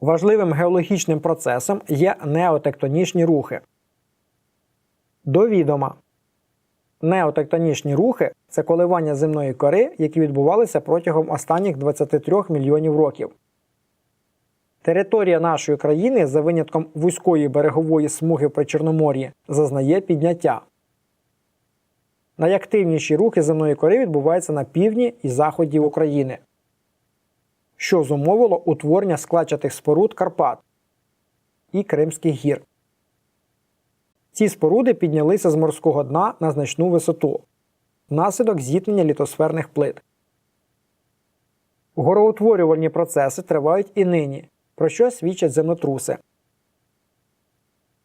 Важливим геологічним процесом є неотектонічні рухи. До відома. Неотектонічні рухи це коливання земної кори, які відбувалися протягом останніх 23 мільйонів років. Територія нашої країни, за винятком вузької берегової смуги при Чорномор'ї, зазнає підняття. Найактивніші рухи земної кори відбуваються на півдні і заході України, що зумовило утворення складчатих споруд Карпат і Кримських гір. Ці споруди піднялися з морського дна на значну висоту внаслідок зіткнення літосферних плит. Гороутворювальні процеси тривають і нині, про що свідчать землетруси.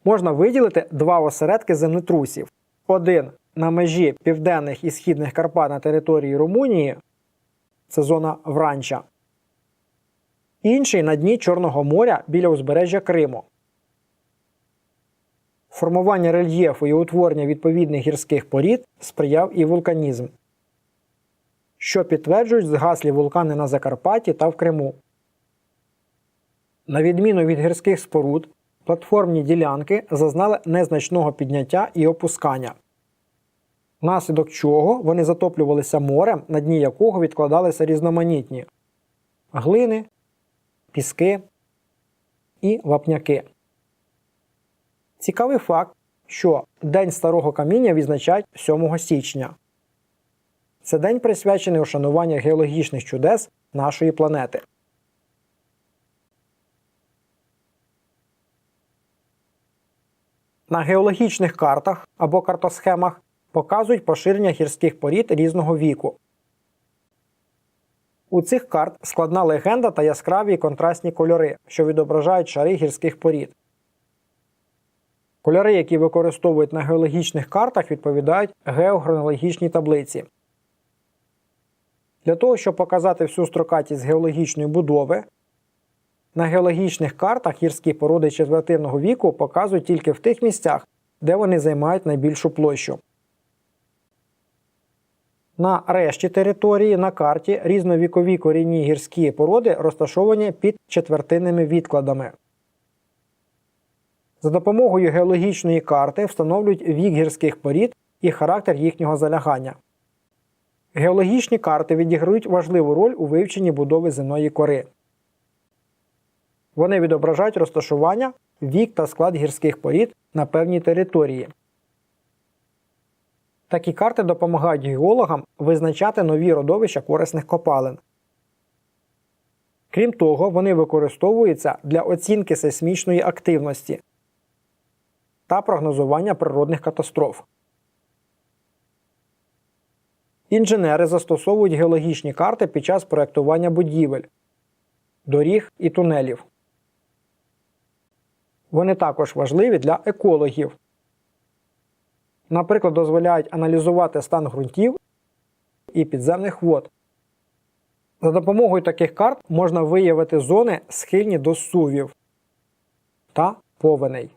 Можна виділити два осередки землетрусів: один на межі південних і східних Карпат на території Румунії це зона Вранча, інший на дні Чорного моря біля узбережжя Криму. Формування рельєфу і утворення відповідних гірських порід сприяв і вулканізм, що підтверджують згаслі вулкани на Закарпатті та в Криму. На відміну від гірських споруд, платформні ділянки зазнали незначного підняття і опускання, внаслідок чого вони затоплювалися морем, на дні якого відкладалися різноманітні глини, піски і вапняки. Цікавий факт, що День старого каміння відзначають 7 січня. Це день присвячений ушануванню геологічних чудес нашої планети. На геологічних картах або картосхемах показують поширення гірських порід різного віку. У цих карт складна легенда та яскраві контрастні кольори, що відображають шари гірських порід. Кольори, які використовують на геологічних картах, відповідають геохронологічній таблиці. Для того, щоб показати всю строкатість геологічної будови, на геологічних картах гірські породи четвертинного віку показують тільки в тих місцях, де вони займають найбільшу площу. На решті території на карті різновікові корінні гірські породи розташовані під четвертинними відкладами. За допомогою геологічної карти встановлюють вік гірських порід і характер їхнього залягання. Геологічні карти відіграють важливу роль у вивченні будови земної кори. Вони відображають розташування, вік та склад гірських порід на певній території. Такі карти допомагають геологам визначати нові родовища корисних копалин. Крім того, вони використовуються для оцінки сейсмічної активності та прогнозування природних катастроф. Інженери застосовують геологічні карти під час проєктування будівель, доріг і тунелів. Вони також важливі для екологів. Наприклад, дозволяють аналізувати стан ґрунтів і підземних вод. За допомогою таких карт можна виявити зони, схильні до сувів та повеней.